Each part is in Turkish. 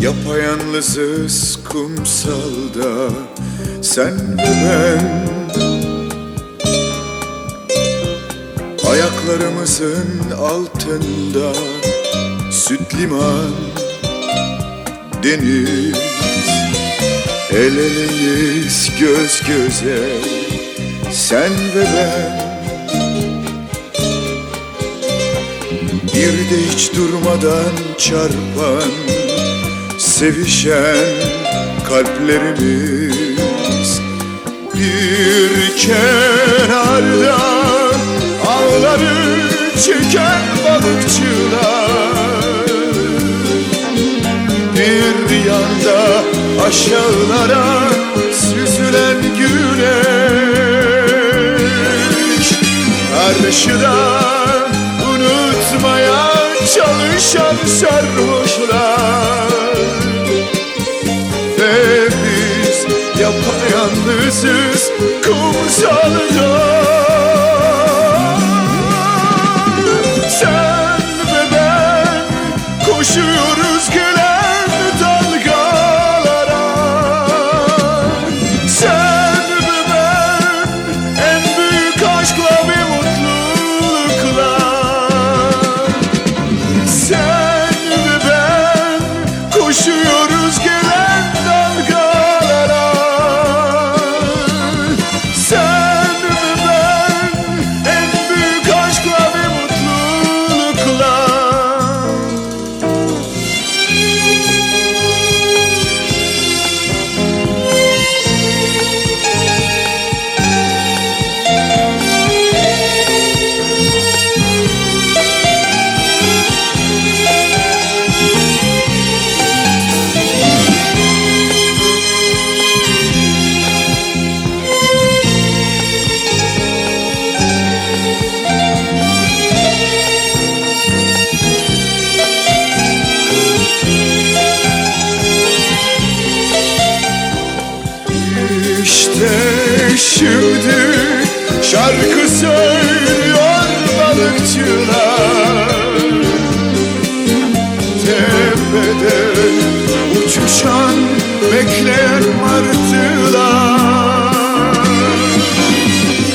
Yapayalnızız kumsalda sen ve ben Ayaklarımızın altında süt liman deniz. El eleyiz göz göze sen ve ben. Bir de hiç durmadan çarpan Sevişen kalplerimiz. Bir ağları çeken balıkçılar. Bir yanda aşağılara süzülen güneş. Karşıda unutmaya çalışan sarhoşlar. Ve biz yapayalnızız kumsalda Görüyoruz geri İşte şimdi şarkı söylüyor balıkçılar. Tepede uçuşan bekleyen martılar.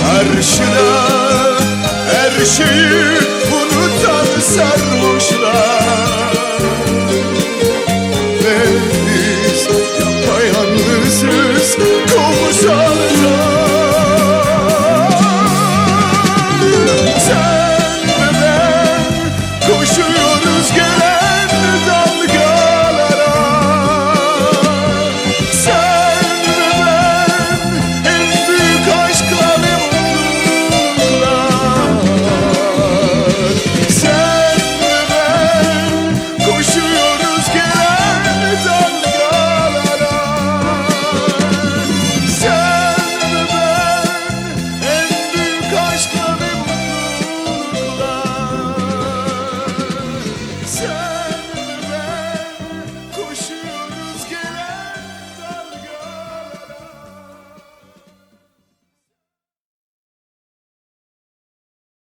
Karşıda her şeyi